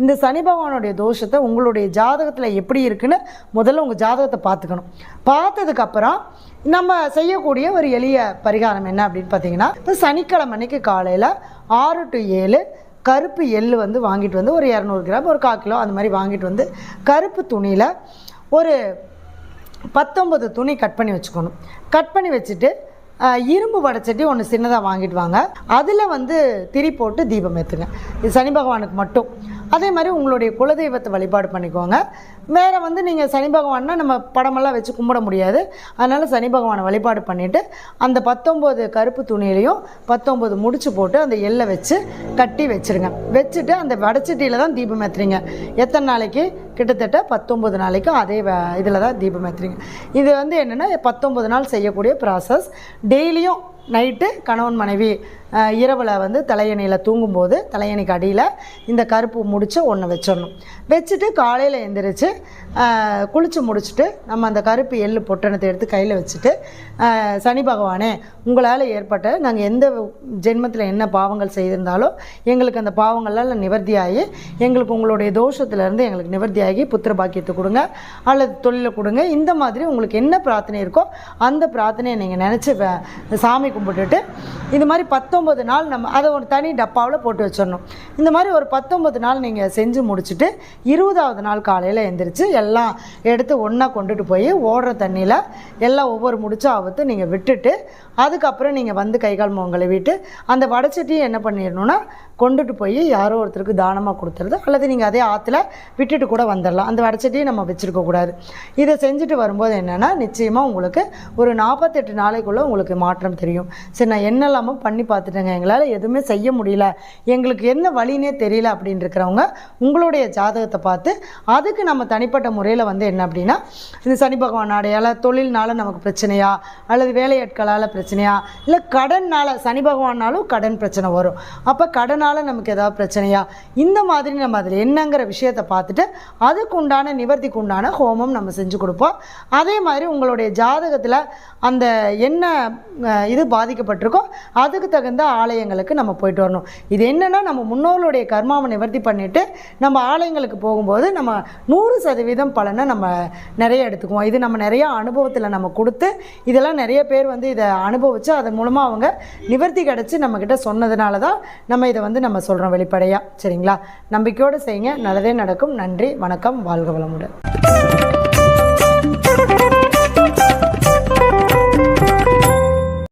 இந்த சனி பகவானுடைய தோஷத்தை உங்களுடைய ஜாதகத்தில் எப்படி இருக்குன்னு முதல்ல உங்கள் ஜாதகத்தை பார்த்துக்கணும். பார்த்ததுக்கப்புறம் நம்ம செய்யக்கூடிய ஒரு எளிய பரிகாரம் என்ன அப்படின்னு பார்த்தீங்கன்னா இப்போ சனிக்கிழமை அன்னைக்கு காலையில் ஆறு டு ஏழு கருப்பு எள் வந்து வாங்கிட்டு வந்து ஒரு இரநூறு கிராம் ஒரு கால் கிலோ அந்த மாதிரி வாங்கிட்டு வந்து கருப்பு துணியில் ஒரு பத்தொம்பது துணி கட் பண்ணி வச்சுக்கணும். கட் பண்ணி வச்சுட்டு இரும்பு வடைச்சட்டி ஒன்று சின்னதாக வாங்கிட்டு வாங்க. அதில் வந்து திரி போட்டு தீபம் ஏற்றுங்க இது சனி பகவானுக்கு மட்டும். அதே மாதிரி உங்களுடைய குலதெய்வத்தை வழிபாடு பண்ணிக்கோங்க. வேறு வந்து நீங்கள் சனி பகவான்னா நம்ம படமெல்லாம் வச்சு கும்பிட முடியாது. அதனால் சனி பகவானை வழிபாடு பண்ணிவிட்டு அந்த பத்தொம்போது கருப்பு துணியிலையும் பத்தொம்போது முடிச்சு போட்டு அந்த எல்லை வச்சு கட்டி வச்சுருங்க. வச்சுட்டு அந்த வடச்சட்டியில் தான் தீபம் ஏற்றுறீங்க எத்தனை நாளைக்கு? கிட்டத்தட்ட பத்தொம்பது நாளைக்கும் அதே இதில் தான் தீபம் ஏற்றுறீங்க இது வந்து என்னென்னா பத்தொம்பது நாள் செய்யக்கூடிய ப்ராசஸ் டெய்லியும் நைட்டு கணவன் மனைவி இரவில் வந்து தலையணையில் தூங்கும்போது தலையணைக்கு அடியில் இந்த கருப்பு முடிச்சு ஒன்று வச்சிடணும். வச்சுட்டு காலையில் எழுந்திரிச்சு குளித்து முடிச்சுட்டு நம்ம அந்த கருப்பு எள்ளு பொட்டணத்தை எடுத்து கையில் வச்சுட்டு சனி பகவானே உங்களால் ஏற்பட்ட நாங்கள் எந்த ஜென்மத்தில் என்ன பாவங்கள் செய்திருந்தாலும் எங்களுக்கு அந்த பாவங்களால் நிவர்த்தியாகி எங்களுக்கு உங்களுடைய தோஷத்துலேருந்து எங்களுக்கு நிவர்த்தியாகி புத்திர பாக்கியத்தை கொடுங்க அல்லது தொழிலை கொடுங்க. இந்த மாதிரி உங்களுக்கு என்ன பிரார்த்தனை இருக்கோ அந்த பிரார்த்தனையை நீங்கள் நினச்சி சாமி கும்பிட்டுட்டு இது மாதிரி பத்தொம்பது நாள் நம்ம அதை ஒரு தனி டப்பாவில் போட்டு வச்சிடணும். இந்த மாதிரி ஒரு பத்தொம்பது நாள் நீங்கள் செஞ்சு முடிச்சுட்டு இருபதாவது நாள் காலையில் எந்திரிச்சு எல்லாம் எடுத்து ஒன்றா கொண்டுட்டு போய் ஓடுற தண்ணியில் எல்லாம் ஒவ்வொரு முடிச்சும் அவுத்து நீங்கள் விட்டுட்டு அதுக்கப்புறம் நீங்கள் வந்து கை கால் முகம் கழுவிட்டு அந்த வடைச்சட்டியை என்ன பண்ணிடணும்னா கொண்டுட்டு போய் யாரோ ஒருத்தருக்கு தானமாக கொடுத்துருது அல்லது நீங்கள் அதே ஆற்றுல விட்டுட்டு கூட வந்துடலாம். அந்த வடைச்சட்டியை நம்ம வச்சுருக்கக்கூடாது இதை செஞ்சுட்டு வரும்போது என்னென்னா நிச்சயமாக உங்களுக்கு ஒரு நாற்பத்தெட்டு நாளைக்குள்ளே உங்களுக்கு மாற்றம் தெரியும். சரி நான் என்னெல்லாமோ பண்ணி பார்த்துட்டு பார்த்துட்டேங்க. எங்களால் எதுவுமே செய்ய முடியல. எங்களுக்கு என்ன வழினே தெரியல அப்படின்னு இருக்கிறவங்க உங்களுடைய ஜாதகத்தை பார்த்து அதுக்கு நம்ம தனிப்பட்ட முறையில் வந்து என்ன அப்படின்னா இந்த சனி பகவான் அடையால தொழில்னால நமக்கு பிரச்சனையா அல்லது வேலையாட்களால் பிரச்சனையா இல்லை கடன்னால் சனி பகவானாலும் கடன் பிரச்சனை வரும். அப்போ கடனால் நமக்கு ஏதாவது பிரச்சனையா இந்த மாதிரி நம்ம அதில் என்னங்கிற விஷயத்தை பார்த்துட்டு அதுக்கு உண்டான நிவர்த்திக்கு உண்டான ஹோமம் நம்ம செஞ்சு கொடுப்போம். அதே மாதிரி உங்களுடைய ஜாதகத்தில் அந்த என்ன இது பாதிக்கப்பட்டிருக்கோ அதுக்கு தகுந்த ஆலயங்களுக்கு நம்ம போயிட்டு வரணும். இது என்னென்னா நம்ம முன்னோர்களுடைய கர்மாவை நிவர்த்தி பண்ணிவிட்டு நம்ம ஆலயங்களுக்கு போகும்போது நம்ம நூறு சதவீதம் பலனை நம்ம நிறைய எடுத்துக்குவோம். இது நம்ம நிறையா அனுபவத்தில் நம்ம கொடுத்து இதெல்லாம் நிறைய பேர் வந்து இதை அனுபவித்து அதன் மூலமாக அவங்க நிவர்த்தி கிடச்சி நம்மக்கிட்ட சொன்னதுனால தான் நம்ம இதை வந்து நம்ம சொல்கிறோம் வெளிப்படையாக சரிங்களா? நம்பிக்கையோடு செய்யுங்க. நல்லதே நடக்கும். நன்றி. வணக்கம். வாழ்க வளமுடன்.